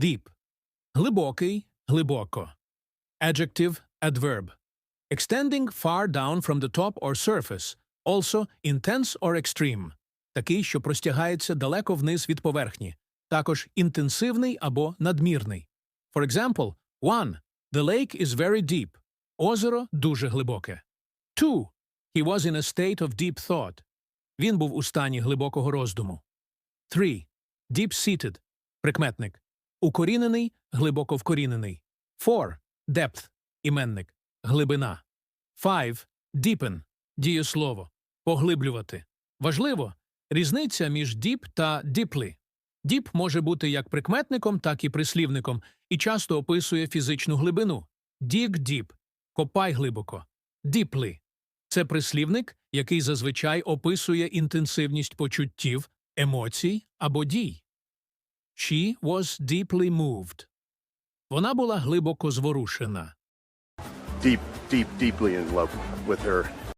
deep. Глибокий, глибоко. Adjective, adverb. Extending far down from the top or surface. Also intense or extreme. Такий, що простягається далеко вниз від поверхні. Також інтенсивний або надмірний. For example, 1. The lake is very deep. Озеро дуже глибоке. 2. He was in a state of deep thought. Він був у стані глибокого роздуму. 3. Deep-seated – прикметник. Укорінений, глибоко вкорінений. 4. Depth – іменник. Глибина. 5. Deepen – дієслово. Поглиблювати. Важливо – різниця між deep та deeply. Deep може бути як прикметником, так і прислівником і часто описує фізичну глибину. Dig deep – копай глибоко. Deeply – це прислівник, який зазвичай описує інтенсивність почуттів, емоцій або дій. She was deeply moved. Вона була глибоко зворушена. deep, deep, deeply in love with her.